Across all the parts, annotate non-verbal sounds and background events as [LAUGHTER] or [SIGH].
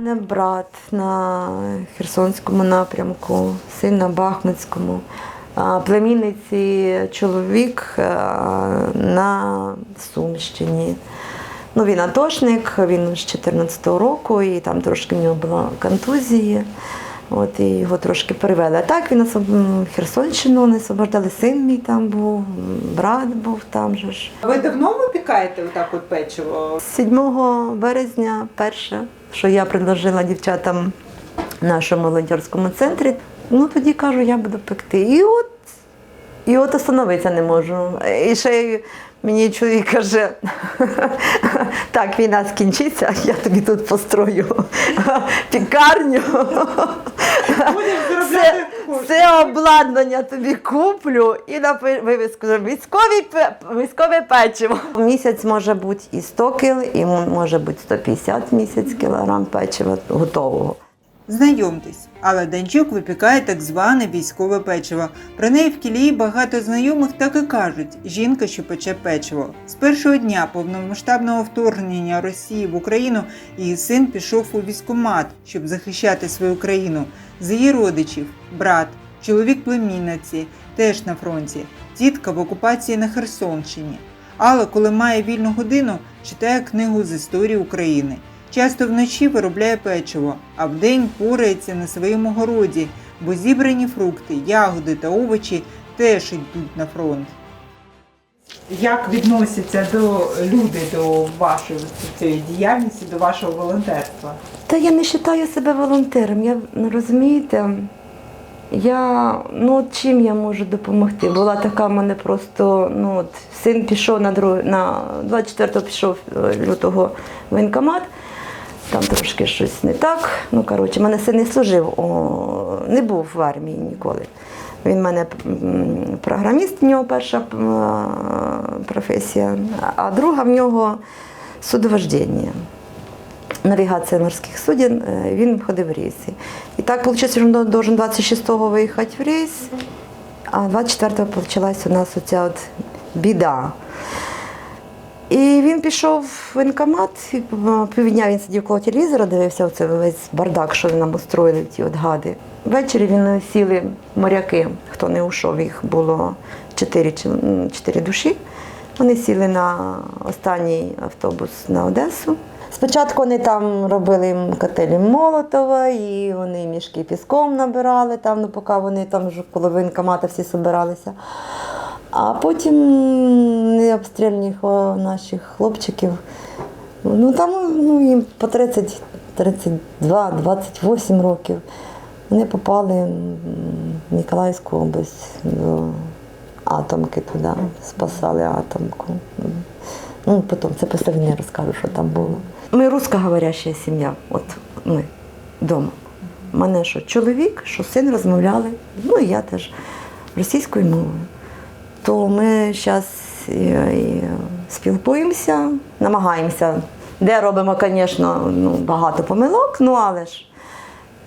мене брат на Херсонському напрямку, син на Бахмутському, племінниці чоловік на Сумщині. Ну, він атошник, він з 14-го року, і там трошки в нього була контузії. От, і його трошки перевели. А так він особ... Херсонщину не освобождали, син мій там був, брат був там же ж. Ви давно випікаєте отак от печиво? 7 березня перше, що я предложила дівчатам в нашому волонтерському центрі. Ну тоді кажу, я буду пекти. І от, і от остановитися не можу. І ще мені чоловік каже, [LAUGHS] так, війна скінчиться, [LAUGHS] я тобі тут построю [LAUGHS] пікарню. Будеш заробляти. Це обладнання тобі куплю і на вивіску військові, військове печиво. Місяць може бути і 100 кіл, і може бути 150 місяць кілограм печива готового. Знайомтесь, Алла Данчук випікає так зване військове печиво. Про неї в кілії багато знайомих так і кажуть: жінка, що пече печиво. З першого дня повномасштабного вторгнення Росії в Україну її син пішов у військкомат, щоб захищати свою країну. З її родичів, брат, чоловік племінниці, теж на фронті, тітка в окупації на Херсонщині. Алла, коли має вільну годину, читає книгу з історії України. Часто вночі виробляє печиво, а вдень порається на своєму городі, бо зібрані фрукти, ягоди та овочі теж йдуть на фронт. Як відносяться до люди до вашої цієї діяльності, до вашого волонтерства? Та я не вважаю себе волонтером. Я розумієте, я ну чим я можу допомогти? Була така в мене просто, ну от син пішов на друг, на 24-го пішов е, лютого воєнкомат. Там трошки щось не так. Ну, коротше, мене син не служив, о, не був в армії ніколи. Він в мене програміст, в нього перша професія, а друга в нього судовождення навігація морських суден, е, він ходив в рейси. І так що він должен 26-го виїхати в рейс, а 24-го почалась у нас оця от біда. І він пішов в воєнкомат, е, півдня він сидів коло телевізора, дивився оце весь бардак, що нам устроїли ті от гади. Ввечері він сіли моряки, хто не ушов, їх було чотири, чотири душі. Вони сіли на останній автобус на Одесу. Спочатку вони там робили котелі Молотова, і вони мішки піском набирали, там, ну, поки вони там вже коло воєнкомата всі збиралися. А потім необстрільних о, наших хлопчиків, ну там ну, їм по 30, 32, 28 років. Вони попали в Ніколаївську область до атомки туди, спасали атомку. Ну, потім це після війни розкажу, що там було. Ми русскоговоряща сім'я, от ми вдома. У мене що чоловік, що син розмовляли, ну і я теж російською мовою. То ми зараз спілкуємося, намагаємося, де робимо, звісно, ну, багато помилок, ну але ж.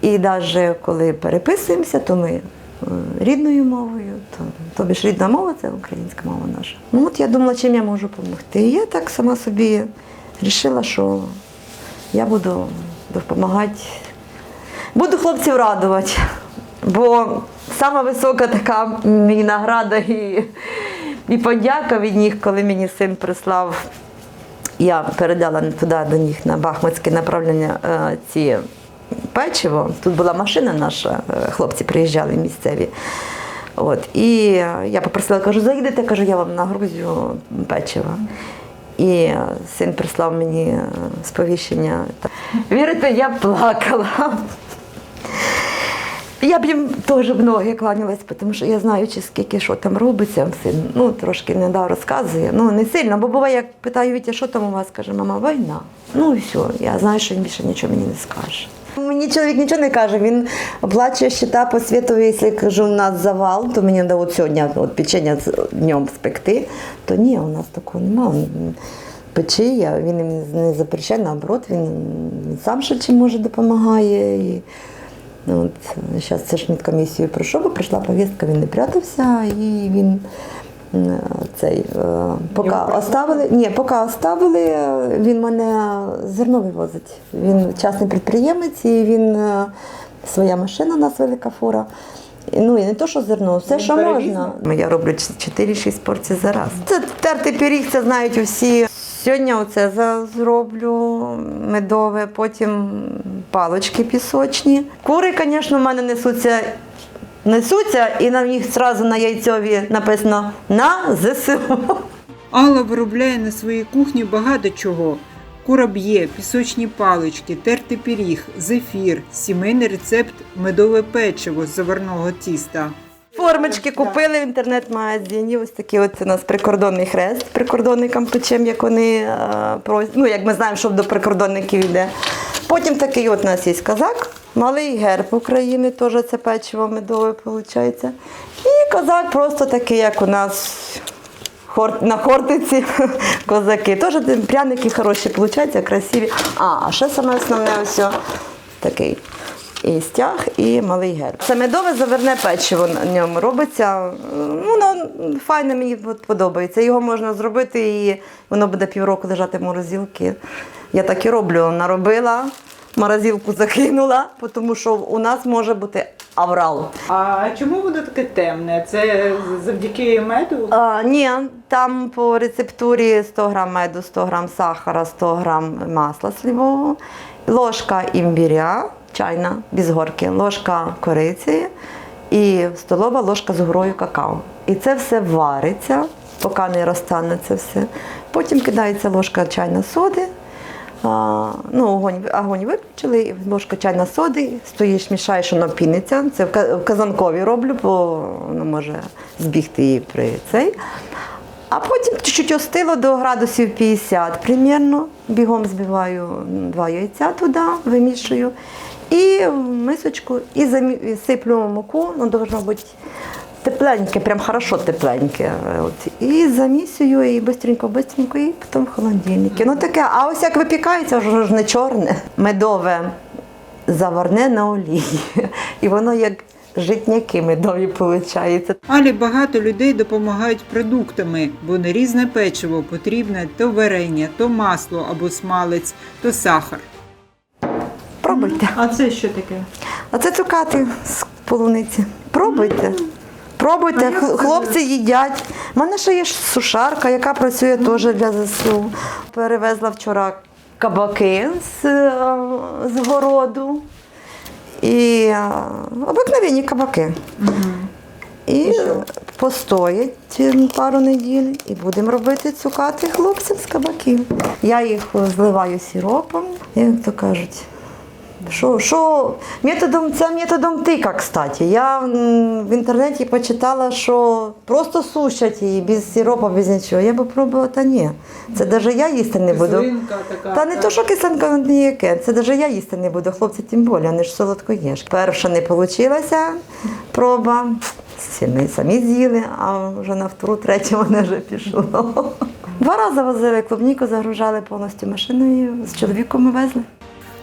І навіть коли переписуємося, то ми е, рідною мовою, то, тобі ж рідна мова це українська мова наша. Ну от я думала, чим я можу допомогти. І я так сама собі вирішила, що я буду допомагати, буду хлопців радувати. Бо сама висока така мені награда і, і подяка від них, коли мені син прислав. Я передала туди до них на Бахмутське направлення е, ці печиво. Тут була машина наша, е, хлопці приїжджали місцеві. От, і я попросила, кажу, заїдете, кажу, я вам нагрузю печиво. І син прислав мені е, сповіщення. Вірите, я плакала. Я б їм теж в ноги кланялась, тому що я знаю, чи скільки що там робиться. Син, ну, трошки не да, розказує. Ну, не сильно, бо буває, як питаю Вітя, що там у вас, каже, мама, війна. Ну і все, я знаю, що він більше нічого мені не скаже. Мені чоловік нічого не каже, він оплачує щита по світу, якщо кажу, у нас завал, то мені дають сьогодні от, печення днем спекти, то ні, у нас такого немає. Пече, я, він не запрещає, наоборот, він сам ще чим може допомагає. І, Ну, от, зараз це ж комісію пройшов, бо прийшла повістка, він не прятався, і він цей, е, поки оставили, ні, поки оставили, він мене зерно вивозить. Він частний підприємець і він е, своя машина, у нас велика фура. Ну і не то, що зерно, все, що можна. Я роблю 4-6 порцій за раз. Це тертий пиріг, це знають усі. Сьогодні оце зроблю медове, потім палочки пісочні. Кури, звісно, в мене несуться. Несуться, і на них одразу на яйцьові написано на ЗСУ. Алла виробляє на своїй кухні багато чого. Кураб'є, пісочні палички, тертий пиріг, зефір, сімейний рецепт медове печиво з заварного тіста. Формочки купили в інтернет-магазині. Ось такі от у нас прикордонний хрест прикордонникам печем, як вони е, просять. Ну, як ми знаємо, що до прикордонників йде. Потім такий от у нас є козак, малий герб України, теж це печиво медове виходить. І козак просто такий, як у нас на хортиці [LAUGHS] козаки. Теж пряники хороші виходять, красиві. А, а ще саме основне ось такий. І стяг, і малий герб. Це медове заверне печиво на ньому робиться. Ну, Воно файне мені подобається. Його можна зробити і воно буде півроку лежати в морозилці. Я так і роблю. Наробила, морозилку закинула, тому що у нас може бути аврал. А чому воно таке темне? Це завдяки меду? А, ні, там по рецептурі 100 грам меду, 100 грам сахара, 100 грам масла сливового, ложка імбіря, чайна, без горки, ложка кориці і столова ложка з горою какао. І це все вариться, поки не розтане це все. Потім кидається ложка чайна соди. А, ну, огонь, огонь виключили, ложка чайна соди, стоїш, мішаєш, воно піниться. Це в казанкові роблю, бо воно може збігти її при цей. А потім чуть-чуть остило до градусів 50 примірно. Бігом збиваю два яйця туди, вимішую. І в мисочку і сиплю муку, ну, должно бути тепленьке, прям хорошо тепленьке. От. І замісюю, і бистренько, бистренько, і потім в холодильнику. Ну таке, а ось як випікається, вже ж не чорне, медове, заварне на олії. І воно як житняки медові виходить. Алі багато людей допомагають продуктами, бо на різне печиво потрібне то варення, то масло або смалець, то сахар. Пробуйте. А це що таке? А це цукати з полуниці. Пробуйте. Пробуйте, хлопці їдять. У мене ще є сушарка, яка працює теж для ЗСУ. Перевезла вчора кабаки з, е, з городу. І обикновені обикновенні кабаки. І постоять пару неділь і будемо робити цукати хлопцям з кабаків. Я їх е, зливаю сіропом, як то кажуть. Що, що методом, це методом тика, кстати. Я в інтернеті почитала, що просто сушать її без сиропа, без нічого. Я попробувала, та ні. Це навіть я їсти не буду. Кислинка така. Та не то, що кисленька ніяке, це навіть я їсти не буду, хлопці тим більше, вони ж солодко їж. Перша не вийшла проба, самі, самі з'їли, а вже на втору, третю вони вже пішло. Два рази возили клубніку, загружали повністю машиною, з чоловіком ми везли.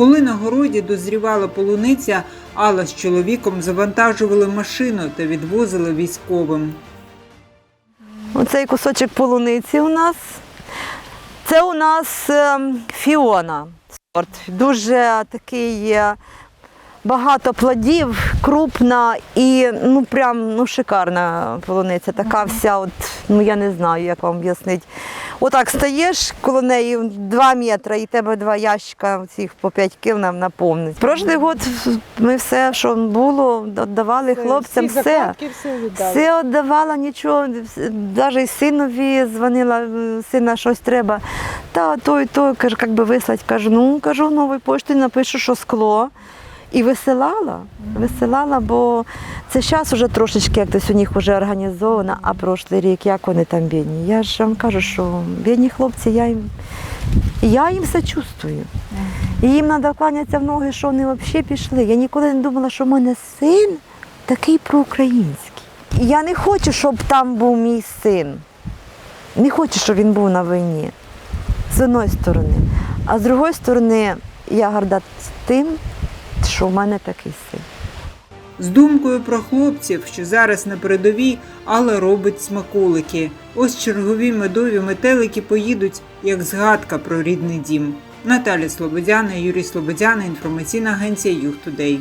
Коли на городі дозрівала полуниця, Алла з чоловіком завантажували машину та відвозили військовим. Оцей кусочок полуниці у нас. Це у нас ем, фіона. Сорт. Дуже такий е, багато плодів, крупна і ну прям ну, шикарна полуниця. Така вся, от, ну я не знаю, як вам об'яснити. Отак стаєш коло неї 2 метри, і тебе два ящика цих по 5 кіл нам наповнить. Прошлий год ми все, що було, давали хлопцям, все. все віддали. Все віддавала, нічого, навіть синові дзвонила, сина щось треба. Та то і то, каже, як би вислати. Кажу, ну кажу, новою поштою напишу, що скло. І висилала, висилала, бо це зараз вже трошечки якось у них вже організовано, а прошлий рік як вони там бідні. Я ж вам кажу, що бідні хлопці, я їм, я їм сочувствую. І їм треба кланятися в ноги, що вони взагалі пішли. Я ніколи не думала, що в мене син такий проукраїнський. Я не хочу, щоб там був мій син. Не хочу, щоб він був на війні. З одної сторони. А з другої сторони, я горда тим, що в мене такий син. З думкою про хлопців, що зараз на передовій, Алла робить смаколики. Ось чергові медові метелики поїдуть, як згадка про рідний дім. Наталя Слободяна, Юрій Слободяна, інформаційна агенція Юг Тудей.